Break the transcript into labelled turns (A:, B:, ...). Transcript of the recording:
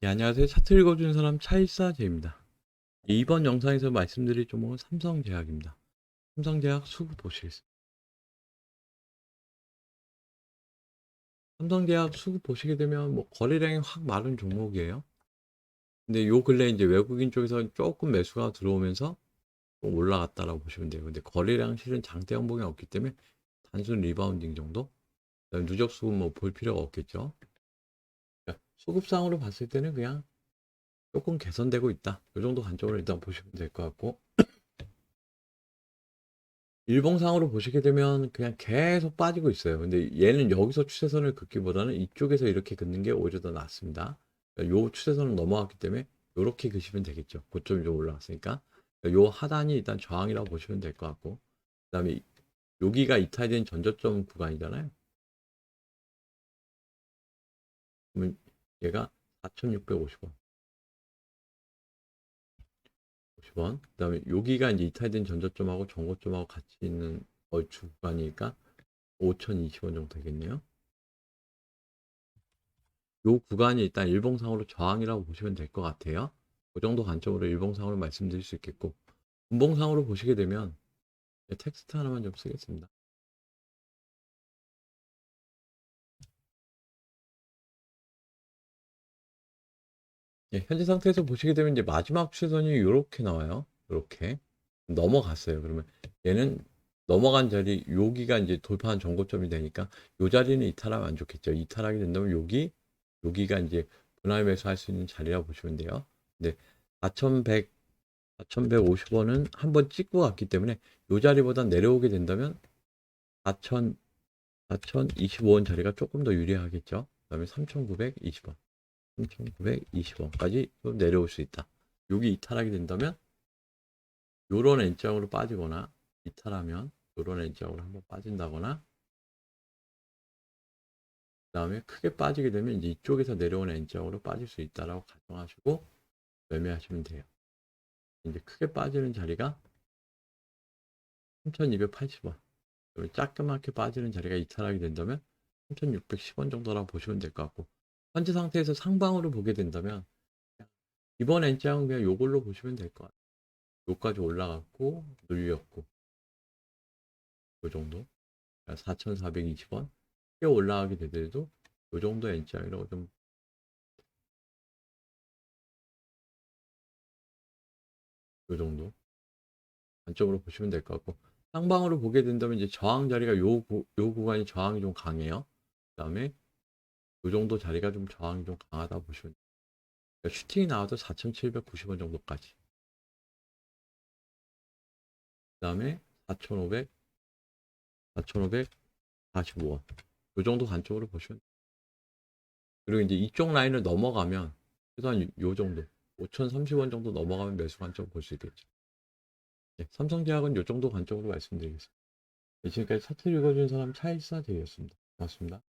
A: 네, 안녕하세요. 차트 읽어주는 사람 차일사제입니다. 이번 영상에서 말씀드릴 종목은 삼성제약입니다. 삼성제약 수급 보시겠습니다. 삼성제약 수급 보시게 되면 뭐 거래량이 확 마른 종목이에요. 근데 요 근래 이제 외국인 쪽에서 조금 매수가 들어오면서 좀 올라갔다라고 보시면 돼요. 근데 거래량 실은 장대 양봉이 없기 때문에 단순 리바운딩 정도? 누적 수급 뭐 볼 필요가 없겠죠. 수급상으로 봤을 때는 그냥 조금 개선되고 있다. 이 정도 관점으로 일단 보시면 될 것 같고. 일봉상으로 보시게 되면 그냥 계속 빠지고 있어요. 근데 얘는 여기서 추세선을 긋기보다는 이쪽에서 이렇게 긋는 게 오히려 더 낫습니다. 그러니까 요 추세선을 넘어갔기 때문에 이렇게 그시면 되겠죠. 고점이 좀 올라갔으니까. 그러니까 요 하단이 일단 저항이라고 보시면 될 것 같고. 그 다음에 여기가 이탈된 전저점 구간이잖아요. 얘가 4,650원. 50원. 그 다음에 여기가 이제 이탈된 전저점하고 전고점하고 같이 있는 얼추 구간이니까 5,020원 정도 되겠네요. 요 구간이 일단 일봉상으로 저항이라고 보시면 될 것 같아요. 그 정도 관점으로 일봉상으로 말씀드릴 수 있겠고, 분봉상으로 보시게 되면 네, 텍스트 하나만 좀 쓰겠습니다. 예, 현재 상태에서 보시게 되면 이제 마지막 추세선이 이렇게 나와요. 이렇게 넘어갔어요. 그러면 얘는 넘어간 자리 여기가 이제 돌파한 전고점이 되니까 요 자리는 이탈하면 안 좋겠죠. 이탈하게 된다면 여기 여기가 이제 분할 매수할 수 있는 자리라고 보시면 돼요. 근데 4,100 4,150원은 한번 찍고 갔기 때문에 요 자리보다 내려오게 된다면 4,000 4,025원 자리가 조금 더 유리하겠죠. 그다음에 3,920원. 3,920원까지 좀 내려올 수 있다. 여기 이탈하게 된다면 요런 N장으로 빠지거나 이탈하면 요런 N장으로 한번 빠진다거나 그 다음에 크게 빠지게 되면 이제 이쪽에서 내려오는 N장으로 빠질 수 있다라고 가정하시고 매매하시면 돼요. 이제 크게 빠지는 자리가 3,280원. 그러면 작게맣게 빠지는 자리가 이탈하게 된다면 3,610원 정도라고 보시면 될 것 같고 현재 상태에서 상방으로 보게 된다면 이번 N장은 그냥 요걸로 보시면 될 것 같아요. 요까지 올라갔고 눌렸고. 요 정도. 4,420원? 꽤 올라가게 되더라도 요 정도 N장이라고 좀 요 정도. 관점으로 보시면 될 것 같고. 상방으로 보게 된다면 이제 저항 자리가 요, 구, 요 구간이 저항이 좀 강해요. 그 다음에 요 정도 자리가 좀 저항이 좀 강하다 보시면. 그러니까 슈팅이 나와도 4,790원 정도까지. 그 다음에 4,500, 4,545원. 요 정도 관점으로 보시면. 그리고 이제 이쪽 라인을 넘어가면 최소한 요, 요 정도 5,030원 정도 넘어가면 매수 관점 볼 수 있겠죠. 네, 삼성제약은 요 정도 관점으로 말씀드리겠습니다. 네, 지금까지 사투리 읽어준 사람 차일사 되겠습니다. 고맙습니다.